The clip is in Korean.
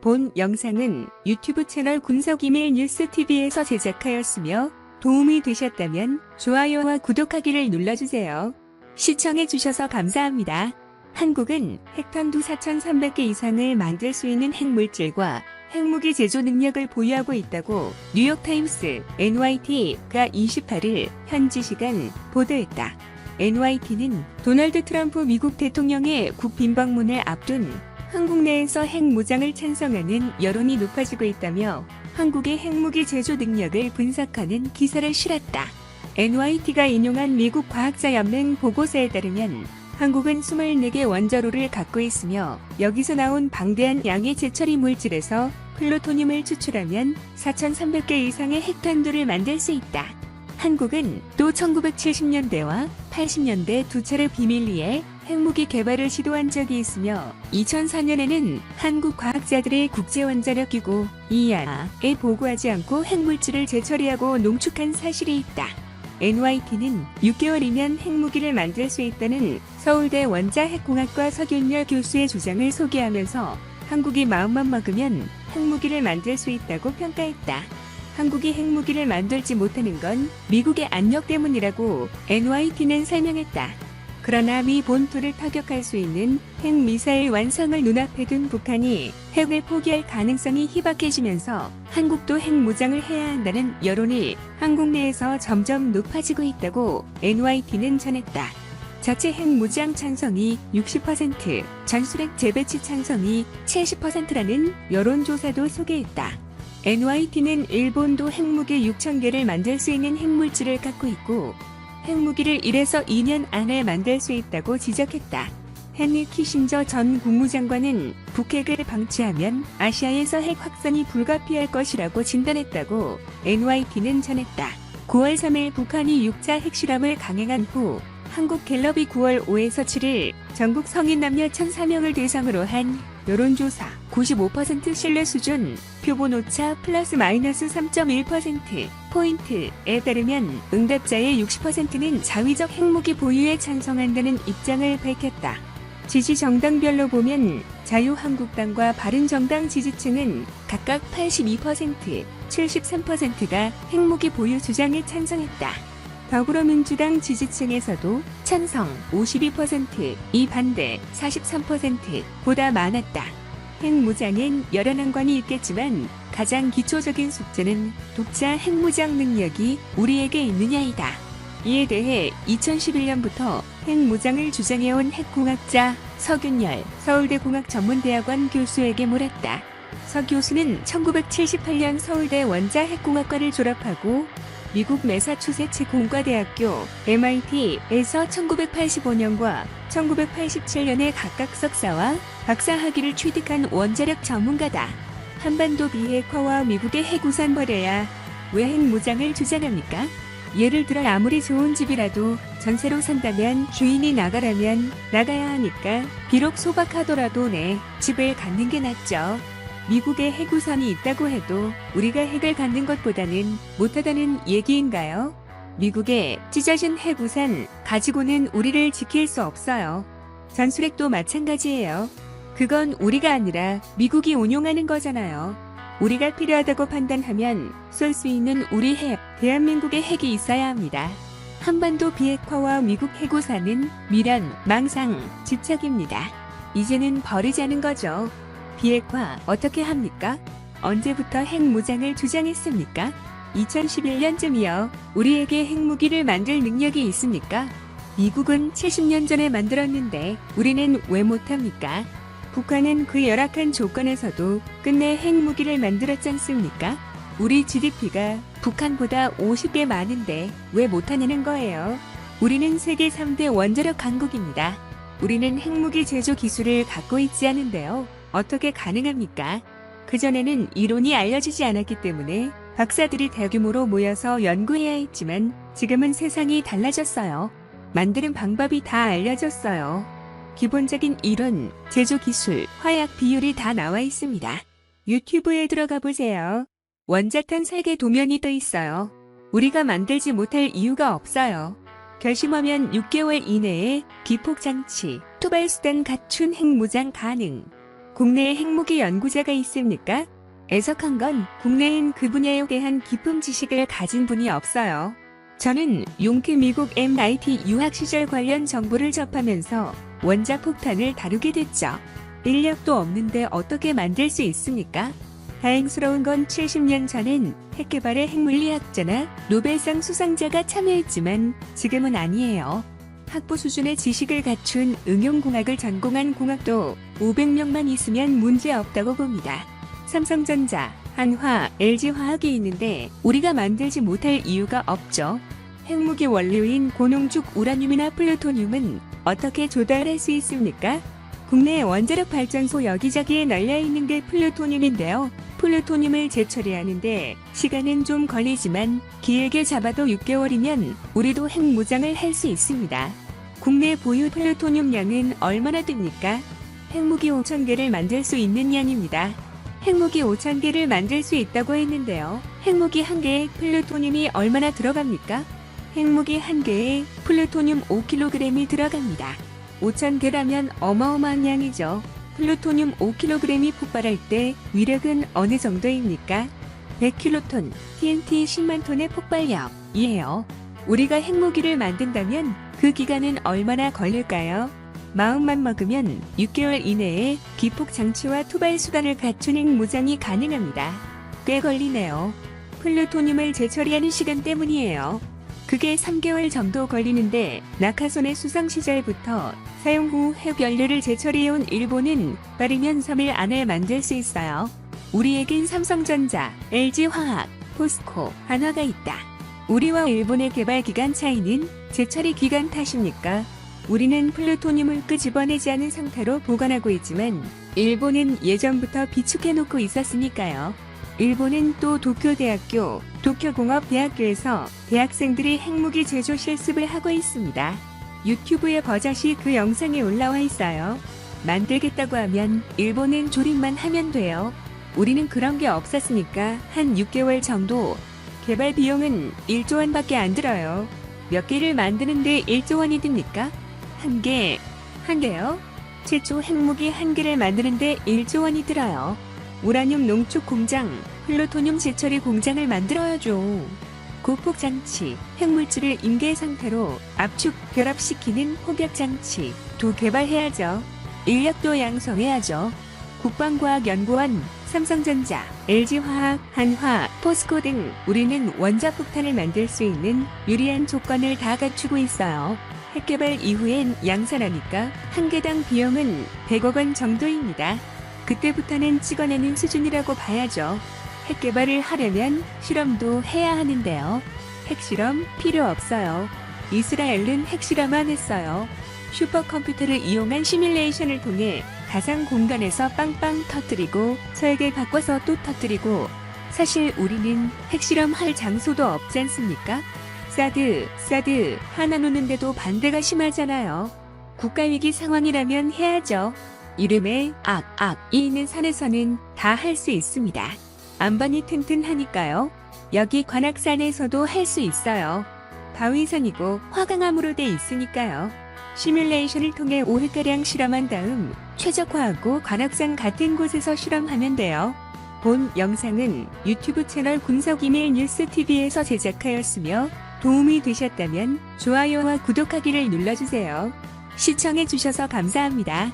본 영상은 유튜브 채널 군석이밀 뉴스TV에서 제작하였으며 도움이 되셨다면 좋아요와 구독하기를 눌러주세요. 시청해주셔서 감사합니다. 한국은 핵탄두 4,300개 이상을 만들 수 있는 핵물질과 핵무기 제조 능력을 보유하고 있다고 뉴욕타임스 NYT가 28일 현지 시간 보도했다. NYT는 도널드 트럼프 미국 대통령의 국빈 방문을 앞둔 한국 내에서 핵 무장을 찬성하는 여론이 높아지고 있다며 한국의 핵무기 제조 능력을 분석하는 기사를 실었다. NYT가 인용한 미국 과학자연맹 보고서에 따르면 한국은 24개 원자로를 갖고 있으며 여기서 나온 방대한 양의 제처리 물질에서 플루토늄을 추출하면 4,300개 이상의 핵탄두를 만들 수 있다. 한국은 또 1970년대와 80년대 두 차례 비밀리에 핵무기 개발을 시도한 적이 있으며 2004년에는 한국 과학자들의 국제원자력기구 이아에 보고하지 않고 핵물질을 재처리하고 농축한 사실이 있다. NYT는 6개월이면 핵무기를 만들 수 있다는 서울대 원자핵공학과 서균열 교수의 주장을 소개하면서 한국이 마음만 먹으면 핵무기를 만들 수 있다고 평가했다. 한국이 핵무기를 만들지 못하는 건 미국의 압력 때문이라고 NYT는 설명했다. 그러나 미 본토를 타격할 수 있는 핵미사일 완성을 눈앞에 둔 북한이 핵을 포기할 가능성이 희박해지면서 한국도 핵무장을 해야 한다는 여론이 한국 내에서 점점 높아지고 있다고 NYT는 전했다. 자체 핵무장 찬성이 60%, 전술핵 재배치 찬성이 70%라는 여론조사도 소개했다. NYT는 일본도 핵무기 6,000개를 만들 수 있는 핵물질을 갖고 있고 핵무기를 1에서 2년 안에 만들 수 있다고 지적했다. 헨리 키신저 전 국무장관은 북핵을 방치하면 아시아에서 핵 확산이 불가피할 것이라고 진단했다고 NYT는 전했다. 9월 3일 북한이 6차 핵실험을 강행한 후 한국 갤럽이 9월 5에서 7일 전국 성인 남녀 1,004명을 대상으로 한 여론조사 95% 신뢰 수준 표본 오차 플러스 마이너스 3.1% 포인트에 따르면 응답자의 60%는 자위적 핵무기 보유에 찬성한다는 입장을 밝혔다. 지지 정당별로 보면 자유한국당과 바른정당 지지층은 각각 82%, 73%가 핵무기 보유 주장에 찬성했다. 더불어민주당 지지층에서도 찬성 52%, 이 반대 43%보다 많았다. 핵무장엔 여러 난관이 있겠지만 가장 기초적인 숙제는 독자 핵무장 능력이 우리에게 있느냐이다. 이에 대해 2011년부터 핵무장을 주장해온 핵공학자 서균열 서울대 공학전문대학원 교수에게 물었다. 서 교수는 1978년 서울대 원자핵공학과를 졸업하고 미국 매사추세츠 공과대학교 MIT에서 1985년과 1987년에 각각 석사와 박사 학위를 취득한 원자력 전문가다. 한반도 비핵화와 미국의 핵우산 버려야 왜 핵무장을 주장합니까? 예를 들어 아무리 좋은 집이라도 전세로 산다면 주인이 나가라면 나가야 하니까 비록 소박하더라도 내 집을 갖는 게 낫죠. 미국에 핵우산이 있다고 해도 우리가 핵을 갖는 것보다는 못하다는 얘기인가요? 미국의 찢어진 핵우산 가지고는 우리를 지킬 수 없어요. 전술핵도 마찬가지예요. 그건 우리가 아니라 미국이 운용하는 거잖아요. 우리가 필요하다고 판단하면 쏠 수 있는 우리 핵, 대한민국의 핵이 있어야 합니다. 한반도 비핵화와 미국 핵우산은 미련, 망상, 집착입니다. 이제는 버리자는 거죠. 비핵화 어떻게 합니까? 언제부터 핵무장을 주장했습니까? 2011년쯤이요. 우리에게 핵무기를 만들 능력이 있습니까? 미국은 70년 전에 만들었는데 우리는 왜 못합니까? 북한은 그 열악한 조건에서도 끝내 핵무기를 만들었지 않습니까? 우리 GDP가 북한보다 50배 많은데 왜 못하냐는 거예요. 우리는 세계 3대 원자력 강국입니다. 우리는 핵무기 제조 기술을 갖고 있지 않은데요. 어떻게 가능합니까? 그전에는 이론이 알려지지 않았기 때문에 박사들이 대규모로 모여서 연구해야 했지만 지금은 세상이 달라졌어요. 만드는 방법이 다 알려졌어요. 기본적인 이론, 제조 기술, 화약 비율이 다 나와 있습니다. 유튜브에 들어가 보세요. 원자탄 세계 도면이 떠 있어요. 우리가 만들지 못할 이유가 없어요. 결심하면 6개월 이내에 기폭장치, 투발수단 갖춘 핵무장 가능. 국내에 핵무기 연구자가 있습니까? 애석한 건 국내엔 그 분야에 대한 깊은 지식을 가진 분이 없어요. 저는 용케 미국 MIT 유학 시절 관련 정보를 접하면서 원자 폭탄을 다루게 됐죠. 인력도 없는데 어떻게 만들 수 있습니까? 다행스러운 건 70년 전엔 핵 개발에 핵물리학자나 노벨상 수상자가 참여했지만 지금은 아니에요. 학부 수준의 지식을 갖춘 응용공학을 전공한 공학도 500명만 있으면 문제 없다고 봅니다. 삼성전자, 한화, LG화학이 있는데 우리가 만들지 못할 이유가 없죠. 핵무기 원료인 고농축 우라늄이나 플루토늄은 어떻게 조달할 수 있습니까? 국내 원자력 발전소 여기저기에 널려 있는 게 플루토늄인데요. 플루토늄을 재처리하는데 시간은 좀 걸리지만 길게 잡아도 6개월이면 우리도 핵무장을 할 수 있습니다. 국내 보유 플루토늄 양은 얼마나 됩니까? 핵무기 5,000개를 만들 수 있는 양입니다. 핵무기 5,000개를 만들 수 있다고 했는데요. 핵무기 한 개에 플루토늄이 얼마나 들어갑니까? 핵무기 한 개에 플루토늄 5kg이 들어갑니다. 5,000개라면 어마어마한 양이죠. 플루토늄 5kg이 폭발할 때 위력은 어느 정도입니까? 100킬로톤, TNT 10만 톤의 폭발력이에요. 우리가 핵무기를 만든다면 그 기간은 얼마나 걸릴까요? 마음만 먹으면 6개월 이내에 기폭 장치와 투발 수단을 갖춘 핵무장이 가능합니다. 꽤 걸리네요. 플루토늄을 재처리하는 시간 때문이에요. 그게 3개월 정도 걸리는데 낙하선의 수상 시절부터 사용 후 핵연료를 재처리해온 일본은 빠르면 3일 안에 만들 수 있어요. 우리에겐 삼성전자, LG화학, 포스코, 한화가 있다. 우리와 일본의 개발 기간 차이는 재처리 기간 탓입니까? 우리는 플루토늄을 끄집어내지 않은 상태로 보관하고 있지만 일본은 예전부터 비축해놓고 있었으니까요. 일본은 또 도쿄대학교, 도쿄공업대학교에서 대학생들이 핵무기 제조 실습을 하고 있습니다. 유튜브에 버젓이 그 영상이 올라와 있어요. 만들겠다고 하면 일본은 조립만 하면 돼요. 우리는 그런 게 없었으니까 한 6개월 정도 개발 비용은 1조 원밖에 안 들어요. 몇 개를 만드는데 1조 원이 듭니까? 한 개, 한 개요? 최초 핵무기 한 개를 만드는데 1조 원이 들어요. 우라늄 농축 공장, 플루토늄 재처리 공장을 만들어야죠. 고폭 장치, 핵물질을 임계 상태로 압축 결합시키는 호격 장치 도 개발해야죠. 인력도 양성해야죠. 국방과학연구원, 삼성전자, LG화학, 한화, 포스코 등 우리는 원자폭탄을 만들 수 있는 유리한 조건을 다 갖추고 있어요. 핵개발 이후엔 양산하니까 한 개당 비용은 100억 원 정도입니다. 그때부터는 찍어내는 수준이라고 봐야죠. 핵개발을 하려면 실험도 해야 하는데요. 핵실험 필요 없어요. 이스라엘은 핵실험만 했어요. 슈퍼컴퓨터를 이용한 시뮬레이션을 통해 가상 공간에서 빵빵 터뜨리고 설계 바꿔서 또 터뜨리고 사실 우리는 핵실험 할 장소도 없지 않습니까? 사드, 사드 하나 놓는데도 반대가 심하잖아요. 국가위기 상황이라면 해야죠. 이름에 악, 악이 있는 산에서는 다 할 수 있습니다. 안반이 튼튼하니까요. 여기 관악산에서도 할 수 있어요. 바위산이고 화강암으로 돼 있으니까요. 시뮬레이션을 통해 5회가량 실험한 다음 최적화하고 관악산 같은 곳에서 실험하면 돼요. 본 영상은 유튜브 채널 군석이메일 뉴스TV에서 제작하였으며 도움이 되셨다면 좋아요와 구독하기를 눌러주세요. 시청해주셔서 감사합니다.